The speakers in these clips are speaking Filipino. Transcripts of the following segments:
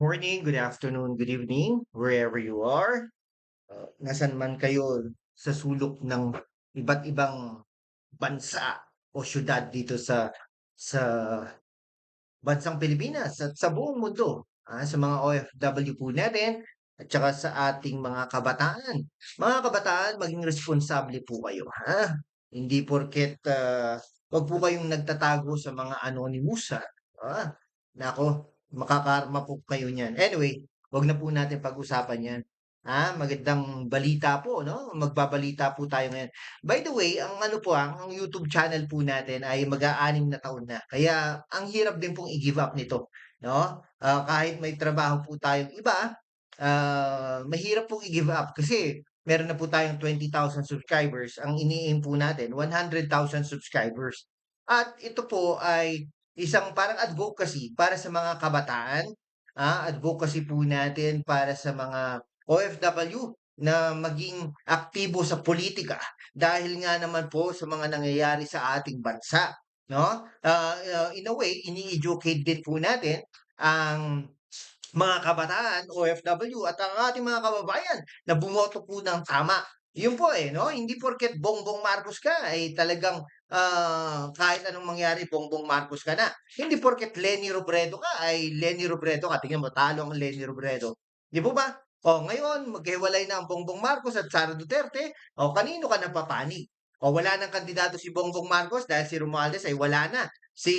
Morning, good afternoon, good evening, wherever you are. Uh, nasan man kayo sa sulok ng iba't ibang bansa o syudad dito sa sa bansang Pilipinas at sa buong mundo. Ah, sa mga OFW po natin at saka sa ating mga kabataan. Mga kabataan, maging responsable po kayo, ha? Hindi porket uh, wag po kayong nagtatago sa mga anonymous, ha? Ah, nako, makakarma po kayo niyan. Anyway, wag na po natin pag-usapan 'yan. Ah, magandang balita po, no? Magbabalita po tayo ngayon. By the way, ang ano po, ah, ang YouTube channel po natin ay mag-aanim na taon na. Kaya ang hirap din pong i-give up nito, no? Ah, kahit may trabaho po tayong iba, ah, mahirap pong i-give up kasi meron na po tayong 20,000 subscribers. Ang ini-aim po natin, 100,000 subscribers. At ito po ay isang parang advocacy para sa mga kabataan, ah, advocacy po natin para sa mga OFW na maging aktibo sa politika dahil nga naman po sa mga nangyayari sa ating bansa, no? Uh, in a way, ini-educate din po natin ang mga kabataan, OFW at ang ating mga kababayan na bumoto po ng tama. Yun po eh, no? Hindi porket Bongbong Marcos ka ay talagang uh, kahit anong mangyari, Bongbong Marcos ka na. Hindi porket Lenny Robredo ka ay Lenny Robredo ka. Tingnan mo, talo ang Lenny Robredo. Di po ba? O ngayon, maghiwalay na ang Bongbong Marcos at Sara Duterte. O kanino ka napapanig? O wala nang kandidato si Bongbong Marcos dahil si Romualdez ay wala na. Si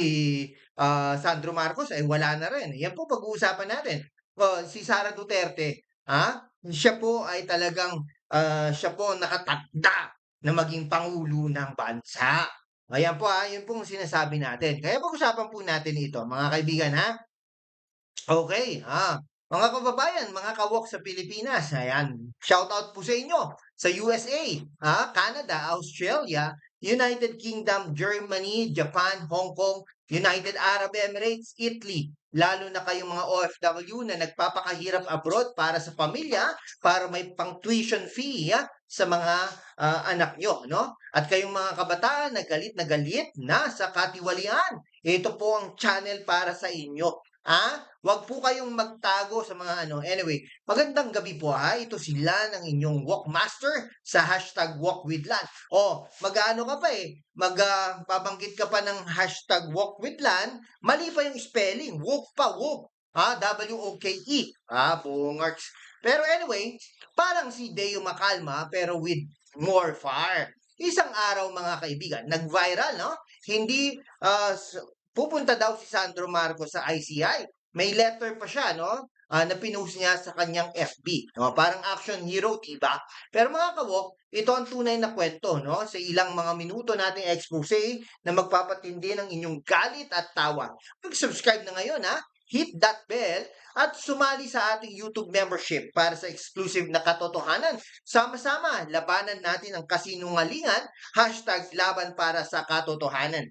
uh, Sandro Marcos ay wala na rin. Yan po pag-uusapan natin. O, si Sara Duterte, ha? siya po ay talagang uh, siya po nakatakda na maging pangulo ng bansa. Ayan po ha, yun pong sinasabi natin. Kaya pag-usapan po natin ito, mga kaibigan ha. Okay, ha. Mga kababayan, mga kawok sa Pilipinas, ayan, shout out po sa inyo sa USA, ha, Canada, Australia, United Kingdom, Germany, Japan, Hong Kong, United Arab Emirates, Italy, lalo na kayong mga OFW na nagpapakahirap abroad para sa pamilya, para may pang tuition fee ha, sa mga uh, anak nyo, no? At kayong mga kabataan na galit na galit na sa katiwalian, ito po ang channel para sa inyo. Ah, wag po kayong magtago sa mga ano. Anyway, magandang gabi po ha. Ito sila ng inyong walkmaster sa hashtag walk with Lan. O, mag-ano ka pa eh. Magpabanggit uh, ka pa ng hashtag walk with Lan. Mali pa yung spelling. Walk pa, walk. Ha? W-O-K-E. Ha? Bungarts. Pero anyway, parang si Deo Makalma pero with more fire. Isang araw mga kaibigan, nag-viral, no? Hindi uh, pupunta daw si Sandro Marcos sa ICI. May letter pa siya, no? Uh, na pinost niya sa kanyang FB. No? Parang action hero, diba? Pero mga kawok, ito ang tunay na kwento, no? Sa ilang mga minuto nating expose na magpapatindi ng inyong galit at tawa. Mag-subscribe na ngayon, ha? Hit that bell at sumali sa ating YouTube membership para sa exclusive na katotohanan. Sama-sama, labanan natin ang kasinungalingan, hashtag laban para sa katotohanan.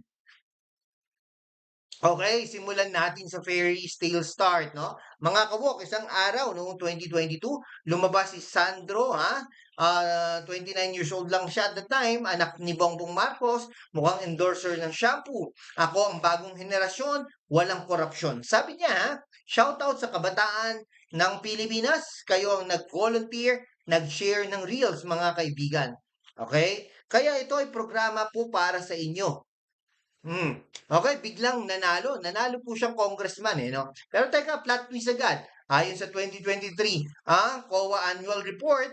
Okay, simulan natin sa fairy tale start, no? Mga kawok, isang araw noong 2022, lumabas si Sandro, ha? Uh, ah, 29 years old lang siya at the time, anak ni Bongbong Marcos, mukhang endorser ng shampoo. Ako ang bagong henerasyon, walang korupsyon. Sabi niya, ha? Shout out sa kabataan ng Pilipinas, kayo ang nag-volunteer, nag-share ng reels, mga kaibigan. Okay? Kaya ito ay programa po para sa inyo. Hmm. Okay, biglang nanalo. Nanalo po siyang congressman eh, no? Pero teka, plot twist agad. Ayon sa 2023, ah, COA Annual Report,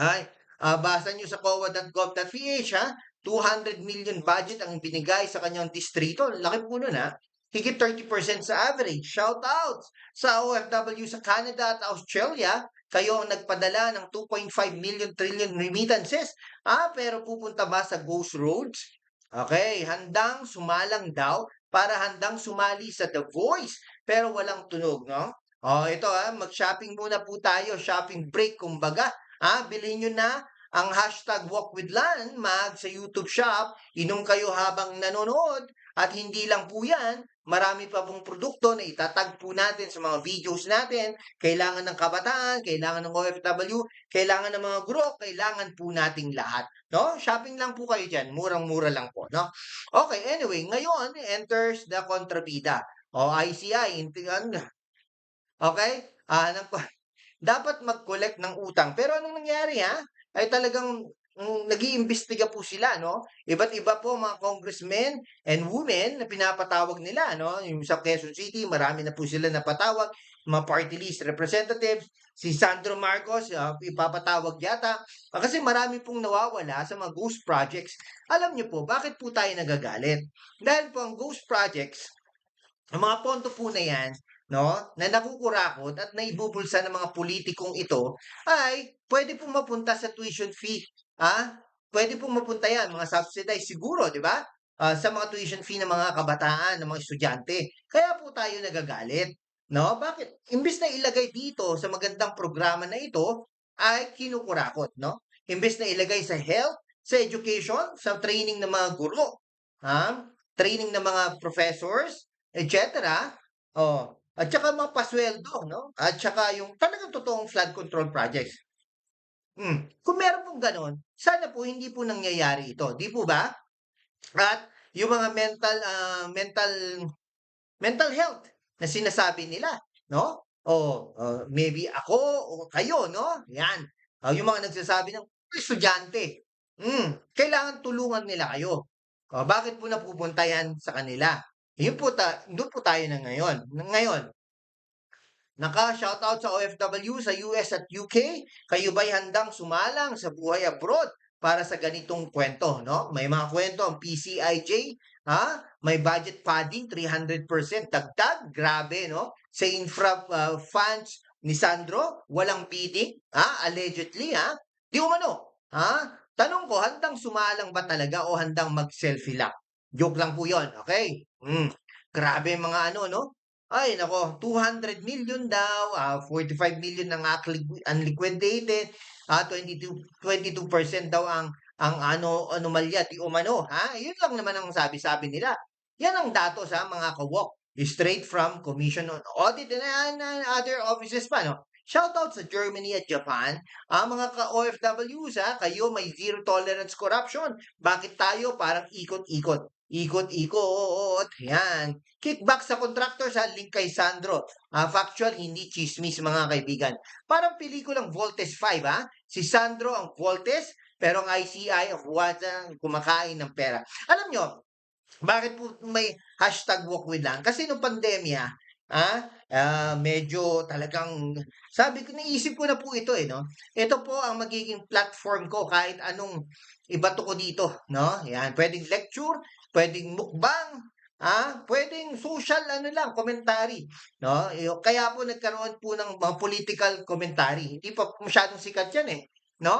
ay, ah, basa nyo sa coa.gov.ph, ha? 200 million budget ang binigay sa kanyang distrito. Laki po nun, ha? Higit 30% sa average. Shout out sa OFW sa Canada at Australia. Kayo ang nagpadala ng 2.5 million trillion remittances. Ah, pero pupunta ba sa Ghost Roads? Okay, handang sumalang daw para handang sumali sa The Voice pero walang tunog, no? Oh, ito ah, mag-shopping muna po tayo, shopping break kumbaga. Ah, bilhin niyo na ang hashtag Walk with Lan mag sa YouTube shop. Inom kayo habang nanonood at hindi lang po yan, marami pa pong produkto na itatag po natin sa mga videos natin. Kailangan ng kabataan, kailangan ng OFW, kailangan ng mga guro, kailangan po nating lahat. No? Shopping lang po kayo dyan. Murang-mura lang po. No? Okay, anyway, ngayon enters the kontrabida. O ICI, okey, ah, ng pa dapat mag-collect ng utang. Pero anong nangyari, ha, ay talagang, nag-iimbestiga po sila 'no. Iba't iba po mga congressmen and women na pinapatawag nila 'no. Yung sa Quezon City marami na po sila napatawag, mga party list representatives. Si Sandro Marcos, ah, ipapatawag yata. Ah, kasi marami pong nawawala sa mga ghost projects. Alam niyo po bakit po tayo nagagalit? Dahil po ang ghost projects, ang mga pondo po na 'yan 'no, na nakukurakot at naibubulsa ng mga pulitikong ito ay puwede pong mapunta sa tuition fee, ah, puwede pong mapunta 'yan, mga subsidize siguro, 'di ba? Ah, sa mga tuition fee ng mga kabataan, ng mga estudyante. Kaya po tayo nagagalit, 'no? Bakit imbes na ilagay dito sa magandang programa na ito, ay kinukurakot, 'no? Imbes na ilagay sa health, sa education, sa training ng mga guro, ah, training ng mga professors, et cetera, oh, at saka mga pasuweldo 'no, at saka yung talagang totoong flood control projects. Hmm, kung meron pong gano'n, sana po hindi po nangyayari ito, 'di po ba? At yung mga mental, ah, mental mental health na sinasabi nila 'no, oh, ah, maybe ako o kayo 'no, 'yan. Ah, yung mga nagsasabi ng estudyante, hmm, kailangan tulungan nila kayo. Oh, bakit po napupunta 'yan sa kanila? Yun po ta dun po tayo na ngayon. Ngayon Naka-shoutout sa OFW sa US at UK. Kayo ba'y handang sumalang sa buhay abroad para sa ganitong kwento, 'no? May mga kwento ang PCIJ, ha, may budget padding 300% dagdag, grabe 'no? Sa infra, ah, funds ni Sandro, walang bidding, ha, allegedly, ha? 'Di umano, ha? Tanong ko, handang sumalang ba talaga o handang mag-selfie lang? Joke lang po 'yon, okey? Hmm, grabe mga ano 'no? Ay naku, 200,000,000 daw, ah, 45,000,000 ang acliq unliquidated, ah, 22 22% daw ang ang ano anomalya di umano, ha? Yun lang naman ang sabi-sabi nila. Yan ang datos, ha, mga kawok, straight from Commission on Audit and and other offices pa 'no. Shoutout sa Germany at Japan, ah, mga ka-OFWs, ha, kayo may zero tolerance corruption. Bakit tayo parang ikot-ikot, ikot-ikot, 'yan. Kickback sa contractors, ha, link kay Sandro. Ah, factual, hindi tsismis mga kaibigan. Parang pelikulang Voltes 5, ha? Si Sandro ang Voltes, pero ang ICI ang buwatang kumakain ng pera. Alam niyo, bakit po may hashtag walk with lang? Kasi nung pandemya, ah, ah, medyo talagang sabi ko naisip ko na po ito, eh, 'no. Ito po ang magiging platform ko kahit anong ibato ko dito, 'no. 'Yan, puwedeng lecture, puwedeng mukbang, ah, puwedeng social ano lang, commentary, 'no. Yo kaya po nagkaroon po ng mga political commentary. Hindi pa masyadong sikat 'yan, eh, 'no.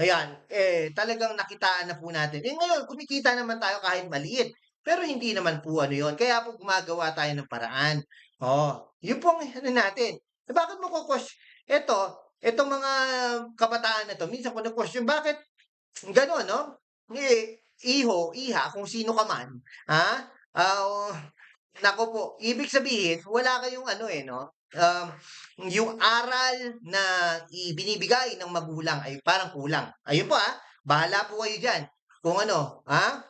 Ayan, eh, talagang nakitaan na po natin. Eh, ngayon kumikita naman tayo kahit maliit, pero hindi naman po ano 'yun, kaya po gumagawa tayo ng paraan. Oh, 'yun pong ano natin. Eh, bakit mo ko-ques eto, etong mga kabataan na 'to minsan ko na-question, bakit gano'n 'no? Eh, iho, iha, kung sino ka man, ha, oh, naku po, ibig sabihin wala kayong ano, eh, 'no, um, yung aral na ibinibigay ng magulang ay parang kulang. Ayun po, ah, bahala po kayo diyan kung ano, ha?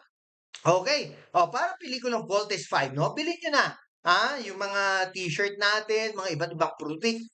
Okey, oh, parang pelikulang Voltes 5 'no, bilhin niyo na, ah, yung mga t-shirt natin, mga iba't ibang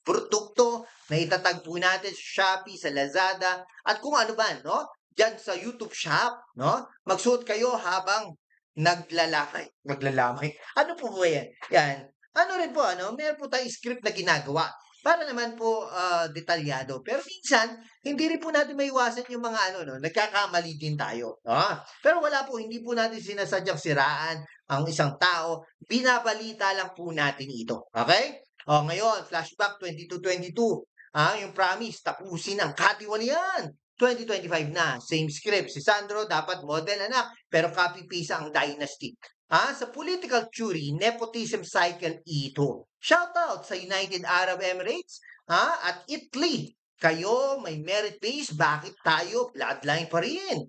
produkto na itatag po natin sa Shopee, sa Lazada, at kung ano man 'no, diyan sa YouTube Shop 'no. Magsuot kayo habang naglalamay maglalamay, ano po ba 'yan? 'Yan. Ano rin po ano, meron po tayong script na ginagawa para naman po, ah, detalyado. Pero minsan hindi rin po natin maiwasan yung mga ano 'no, nagkakamali din tayo, ah. Pero wala po, hindi po natin sinasadyang siraan ang isang tao, binabalita lang po natin ito, okey? Oh, ngayon flashback 22-22, ah, yung promise tapusin ang katiwalian, 2025 na, same script, si Sandro dapat model anak, pero copy paste ang dynasty. Ah, sa political theory, nepotism cycle ito. Shoutout sa United Arab Emirates, ah, at Italy. Kayo may merit base, bakit tayo bloodline pa rin?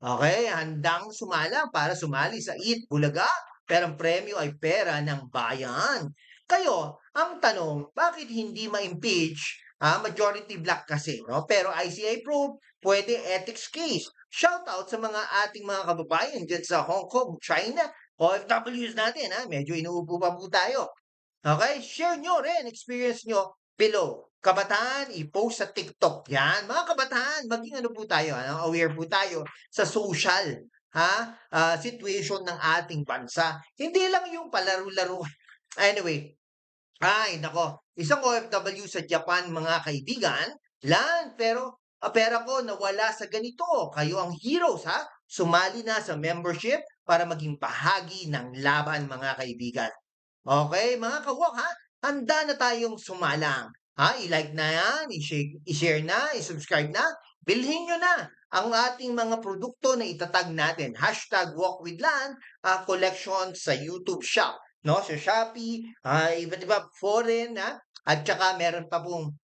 Okey, handang sumalang para sumali sa EAT Bulaga, pero ang premyo ay pera ng bayan. Kayo, ang tanong, bakit hindi ma-impeach, ah, majority black kasi 'no, pero ICI probe, puwede ethics case. Shoutout sa mga ating mga kababayan diyan sa Hong Kong, China, OFWs natin, ah, medyo inuubo pa po tayo. Okay? Share nyo rin, experience nyo below. Kabataan, i-post sa TikTok. Yan, mga kabataan, maging ano po tayo, ano, aware po tayo sa social ha, ah, situation ng ating bansa. Hindi lang yung palaro-laro. Anyway, ay, nako. Isang OFW sa Japan, mga kaibigan. Lan, pero ang pera ko nawala sa ganito. Kayo ang heroes, ha? Sumali na sa membership para maging bahagi ng laban, mga kaibigan. Okay, mga kawok, ha? Handa na tayong sumalang. Ha? I-like na yan, i-share, na, i-subscribe na. Bilhin nyo na ang ating mga produkto na itatag natin. Hashtag Walk with Lan, ah, collection sa YouTube shop no? Sa Shopee, ah, iba't iba foreign, ah, at saka meron pa pong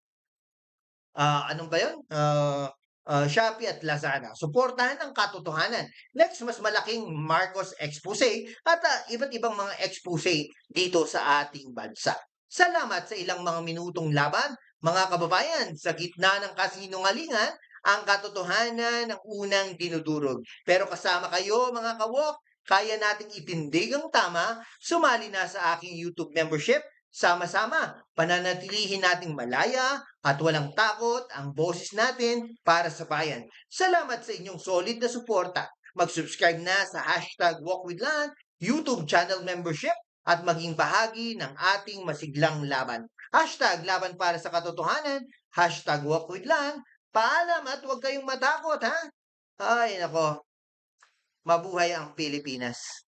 ah, anong ba yun? Ah, ah, Shopee at Lazada. Suportahan ang katotohanan. Next, mas malaking Marcos expose at ah, iba't ibang mga expose dito sa ating bansa. Salamat sa ilang mga minutong laban, mga kababayan, sa gitna ng kasinungalingan, ang katotohanan ng unang dinudurog. Pero kasama kayo, mga kawok, kaya nating itindig ang tama, sumali na sa aking YouTube membership, sama-sama, pananatilihin nating malaya at walang takot ang boses natin para sa bayan. Salamat sa inyong solid na suporta. Mag-subscribe na sa hashtag WalkWithLan, YouTube channel membership, at maging bahagi ng ating masiglang laban. Hashtag laban para sa katotohanan, hashtag WalkWithLan, paalam at huwag kayong matakot ha. Ay nako, mabuhay ang Pilipinas.